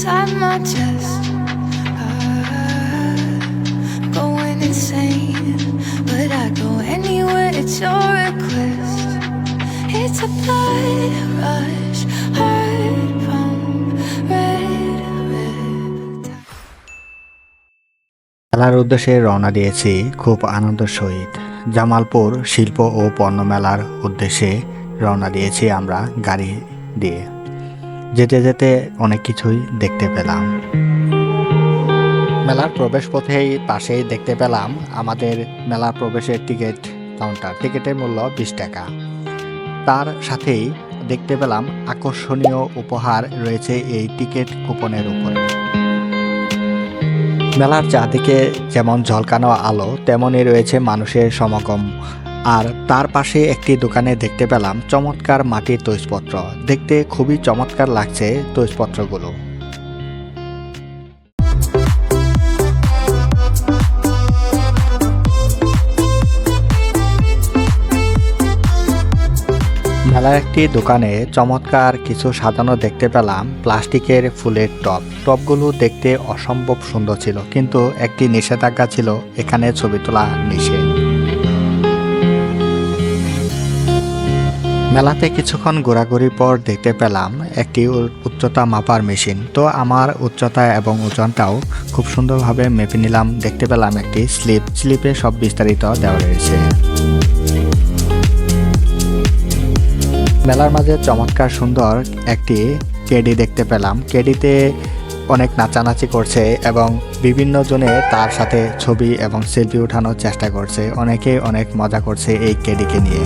inside my chest. I'm going insane, but I go anywhere it's your request. It's a blood rush, heart pump, red খেলার উদ্দেশ্যে রওনা দিয়েছি খুব আনন্দ সহিত জামালপুর শিল্প ও পণ্য মেলার উদ্দেশ্যে রওনা দিয়েছি আমরা গাড়ি দিয়ে যেতে যেতে অনেক কিছুই দেখতে পেলাম। মেলার প্রবেশ পথেই পাশেই দেখতে পেলাম আমাদের মেলা প্রবেশের টিকিট কাউন্টার। টিকিটের মূল্য বিশ টাকা। তার সাথেই দেখতে পেলাম আকর্ষণীয় উপহার রয়েছে এই টিকিট কুপনের উপরে। মেলার চারদিকে যেমন ঝলকানো আলো, তেমনই রয়েছে মানুষের সমাগম। আর তার পাশে একটি দোকানে দেখতে পেলাম চমৎকার মাটির তৈজপত্র। দেখতে খুবই চমৎকার লাগছে তৈজপত্রগুলো। মেলার একটি দোকানে চমৎকার কিছু সাজানো দেখতে পেলাম প্লাস্টিকের ফুলের টব। টবগুলো দেখতে অসম্ভব সুন্দর ছিল, কিন্তু একটি নিষেধাজ্ঞা ছিল, এখানে ছবি তোলা নিষেধ। মেলাতে কিছুক্ষণ ঘোরাঘুরির পর দেখতে পেলাম একটি উচ্চতা মাপার মেশিন। তো আমার উচ্চতা এবং ওজনটাও খুব সুন্দরভাবে মেপে নিলাম। দেখতে পেলাম একটি স্লিপ। স্লিপে সব বিস্তারিত দেওয়া রয়েছে। মেলার মাঝে চমৎকার সুন্দর একটি কেডি দেখতে পেলাম। কেডিতে অনেক নাচানাচি করছে এবং বিভিন্ন জনে তার সাথে ছবি এবং সেলফি ওঠানোর চেষ্টা করছে। অনেকে অনেক মজা করছে এই কেডিকে নিয়ে।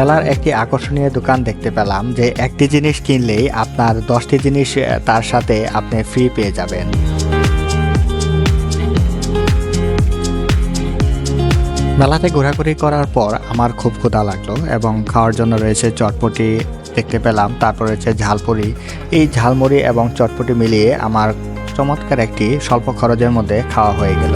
মেলার একটি আকর্ষণীয় দোকান দেখতে পেলাম যে একটি জিনিস কিনলেই আপনার দশটি জিনিস তার সাথে আপনি ফ্রি পেয়ে যাবেন। মেলাতে ঘোরাঘুরি করার পর আমার খুব ক্ষুধা লাগল এবং খাওয়ার জন্য রয়েছে চটপটি দেখতে পেলাম, তারপর রয়েছে ঝালপুরি। এই ঝালমুড়ি এবং চটপটি মিলিয়ে আমার চমৎকার একটি স্বল্প খরচের মধ্যে খাওয়া হয়ে গেল।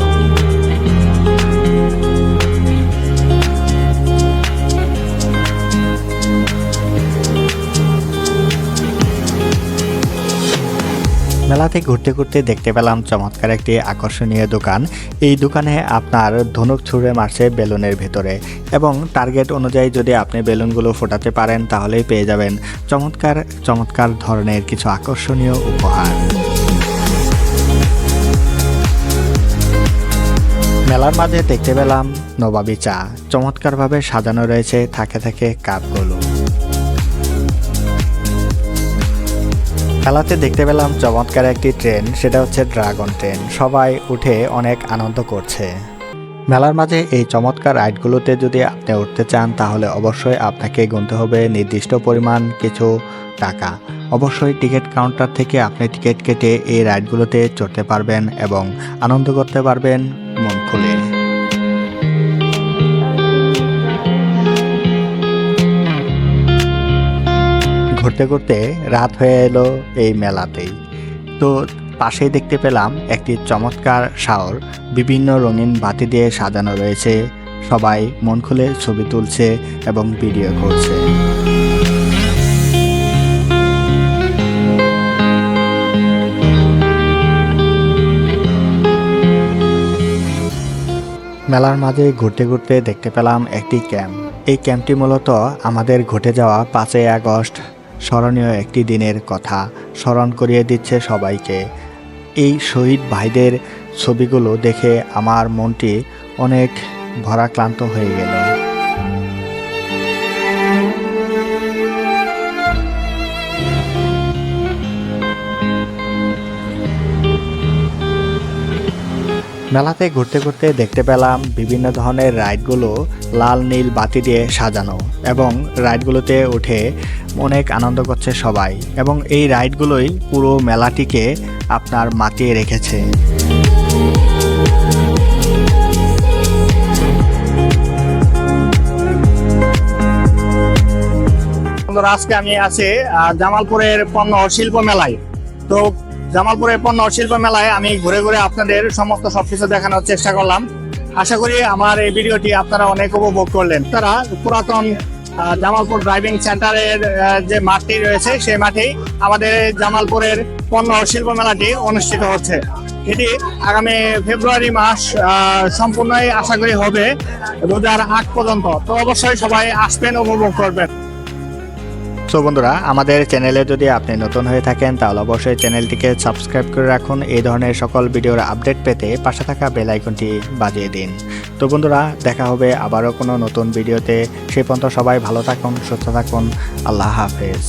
মেলাতে ঘুরতে ঘুরতে দেখতে পেলাম চমৎকার একটি আকর্ষণীয় দোকান। এই দোকানে আপনার ধনুক ছুঁড়ে মারছে বেলুনের ভেতরে এবং টার্গেট অনুযায়ী যদি আপনি বেলুনগুলো ফোটাতে পারেন তাহলেই পেয়ে যাবেন চমৎকার চমৎকার ধরনের কিছু আকর্ষণীয় উপহার। মেলার মাঝে দেখতে পেলাম নবাবী চা। চমৎকারভাবে সাজানো রয়েছে, থাকে থাকে কাপগুলো। খেলাতে দেখতে পেলাম চমৎকার একটি ট্রেন, সেটা হচ্ছে ড্রাগন ট্রেন। সবাই উঠে অনেক আনন্দ করছে। মেলার মাঝে এই চমৎকার রাইডগুলোতে যদি আপনি উঠতে চান, তাহলে অবশ্যই আপনাকে গুনতে হবে নির্দিষ্ট পরিমাণ কিছু টাকা। অবশ্যই টিকিট কাউন্টার থেকে আপনি টিকিট কেটে এই রাইডগুলোতে চড়তে পারবেন এবং আনন্দ করতে পারবেন। ঘুরতে ঘুরতে রাত হয়ে এলো এই মেলাতেই। তো পাশেই দেখতে পেলাম একটি চমৎকার শাওর, বিভিন্ন রঙিন বাতি দিয়ে সাজানো রয়েছে, সবাই মন খুলে ছবি তুলছে এবং ভিডিও করছে। মেলার মাঝে ঘুরতে ঘুরতে দেখতে পেলাম একটি ক্যাম্প। এই ক্যাম্পটি মূলত আমাদের ঘটে যাওয়া পাঁচই আগস্ট স্মরণীয় একটি দিনের কথা স্মরণ করিয়ে দিচ্ছে সবাইকে। এই শহীদ ভাইদের ছবিগুলো দেখে আমার মনটি অনেক ভরাক্লান্ত হয়ে গেল। মেলাতে ঘুরতে ঘুরতে দেখতে পেলাম বিভিন্ন ধরনের রাইডগুলো লাল, নীল, বাতি দিয়ে সাজানো এবং রাইডগুলোতে উঠে অনেক আনন্দ করছে সবাই এবং এই রাইডগুলোই পুরো মেলাটিকে আপনার মাতিয়ে রেখেছে। আজকে আমি আছি জামালপুরের পণ্য শিল্প মেলায়। তো জামালপুরের পণ্য শিল্প মেলায় আমি ঘুরে ঘুরে আপনাদের সমস্ত সবকিছু দেখানোর চেষ্টা করলাম। আশা করি আমার এই ভিডিওটি আপনারা অনেক উপভোগ করলেন। তারা পুরাতন জামালপুর ড্রাইভিং সেন্টারের যে মাঠটি রয়েছে, সেই মাঠেই আমাদের জামালপুরের পণ্য শিল্প মেলাটি অনুষ্ঠিত হচ্ছে। এটি আগামী ফেব্রুয়ারি মাস সম্পূর্ণই আশা করি হবে, রোজার আগ পর্যন্ত। তো অবশ্যই সবাই আসবেন, উপভোগ করবেন। সো বন্ধুরা, আমাদের চ্যানেলে যদি আপনি নতুন হয়ে থাকেন, তাহলে অবশ্যই চ্যানেলটিকে সাবস্ক্রাইব করে রাখুন। এই ধরনের সকল ভিডিওর আপডেট পেতে পাশে থাকা বেল আইকনটি বাজিয়ে দিন। তো বন্ধুরা, দেখা হবে আবারও কোনো নতুন ভিডিওতে। সেই পর্যন্ত সবাই ভালো থাকুন, সুস্থ থাকুন। আল্লাহ হাফেজ।